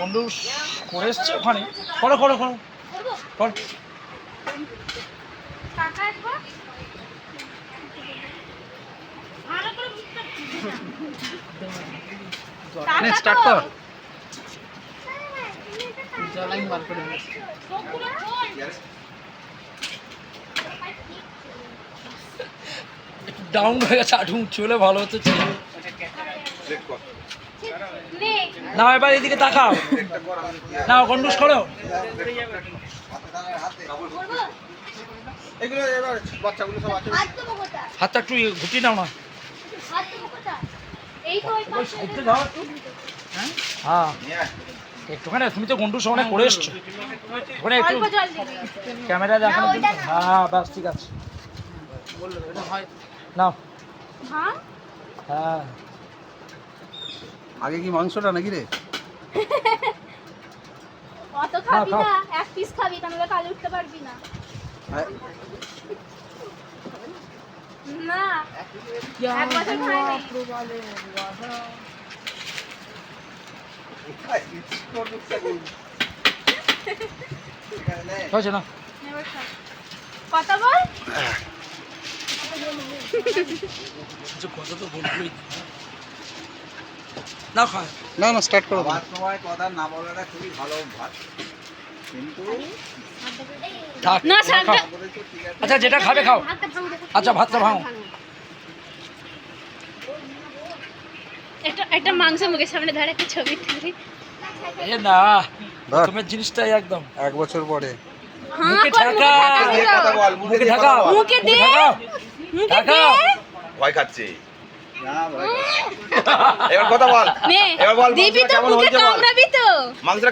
বন্ধু করে এসছে ওখানে। করো করো করো। ভালো করে স্টার্ট জলাইন বার ডাউন হয়ে গেছে আটু উঁচু হলে ভালো হতো ছিল নে না এবার এদিকে তাকাও। না গন্ডুস করো। করব এগুলো এবার বাচ্চাগুলো সব আছে। হাত দেবো কোথা হাতটা একটু ইয়ে ঘুটিয়ে নাও না। হ্যাঁ? একটুখানি তুমি তো গন্ডুস ওখানে করে এসছো। ওখানে একটু ক্যামেরা দেখানো। হ্যাঁ বাস ঠিক আছে। হয়। নাও। হ্যাঁ? হ্যাঁ। আগে কি মাংসটা নাকি রে? অত খাবি না এক পিস খাবি তাহলে কালে উঠতে পারবি না। না এক বছর খাইনি হয়েছে না? কথা বল? কিছু কথা তো বলবই না খায় না না স্টার্ট করো খাবার সময় কথা না বলাটা খুবই ভালো অভ্যাস। কিন্তু না, না খাও। আচ্ছা যেটা খাবে খাও। আচ্ছা ভাতটা ভাঙো। একটা একটা মাংস মুখের সামনে ধরে একটা ছবি তুলি। এ না ধর। তোমার জিনিসটাই একদম। এক বছর পরে। মুখে ঢাকা। মুখে ঢাকা মুখে দে মুখে দে ভয় খাচ্ছে। এবার কথা বল। এবার বল, দিবি তো মুখে কামড়াবি তো। মাংসটা